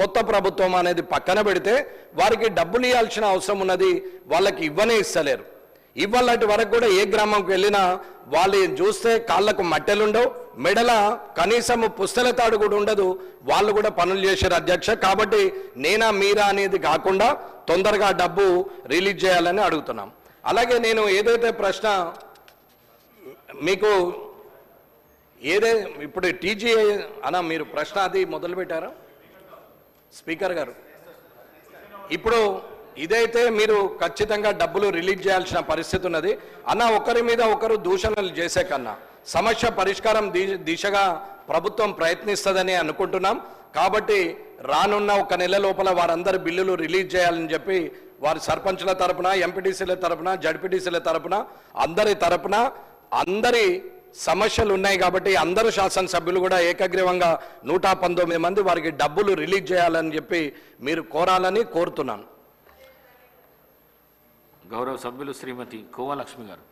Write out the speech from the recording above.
కొత్త ప్రభుత్వం అనేది పక్కన పెడితే వారికి డబ్బులు ఇవ్వాల్సిన అవసరం ఉన్నది వాళ్ళకి ఇవ్వనే ఇస్తలేరు. ఇవ్వాలంటి వరకు కూడా ఏ గ్రామంకి వెళ్ళినా వాళ్ళు చూస్తే కాళ్ళకు మట్టెలుండవు మెడల కనీసం పుస్తల తాడు కూడా ఉండదు. వాళ్ళు కూడా పనులు చేశారు అధ్యక్ష. కాబట్టి నేనా మీరా అనేది కాకుండా తొందరగా డబ్బు రిలీజ్ చేయాలని అడుగుతున్నాం. అలాగే నేను ఏదైతే ప్రశ్న మీకు ఏదే ఇప్పుడు టీజీఐ అన్న మీరు ప్రశ్న అది మొదలుపెట్టారా? స్పీకర్ గారు. ఇప్పుడు ఇదైతే మీరు ఖచ్చితంగా డబ్బులు రిలీజ్ చేయాల్సిన పరిస్థితి ఉన్నది. అన్న ఒకరి మీద ఒకరు దూషణలు చేసే కన్నా సమస్య పరిష్కారం దిశగా ప్రభుత్వం ప్రయత్నిస్తుందని అనుకుంటున్నాం. కాబట్టి రానున్న ఒక నెల లోపల వారందరి బిల్లులు రిలీజ్ చేయాలని చెప్పి వారి సర్పంచుల తరపున ఎంపీటీసీల తరపున జడ్పీటీసీల తరపున అందరి తరపున అందరి సమస్యలు ఉన్నాయి కాబట్టి అందరు శాసనసభ్యులు కూడా ఏకగ్రీవంగా నూట పంతొమ్మిది మంది వారికి డబ్బులు రిలీజ్ చేయాలని చెప్పి మీరు కోరాలని కోరుతున్నాను. గౌరవ సభ్యులు శ్రీమతి కోవలక్ష్మి గారు.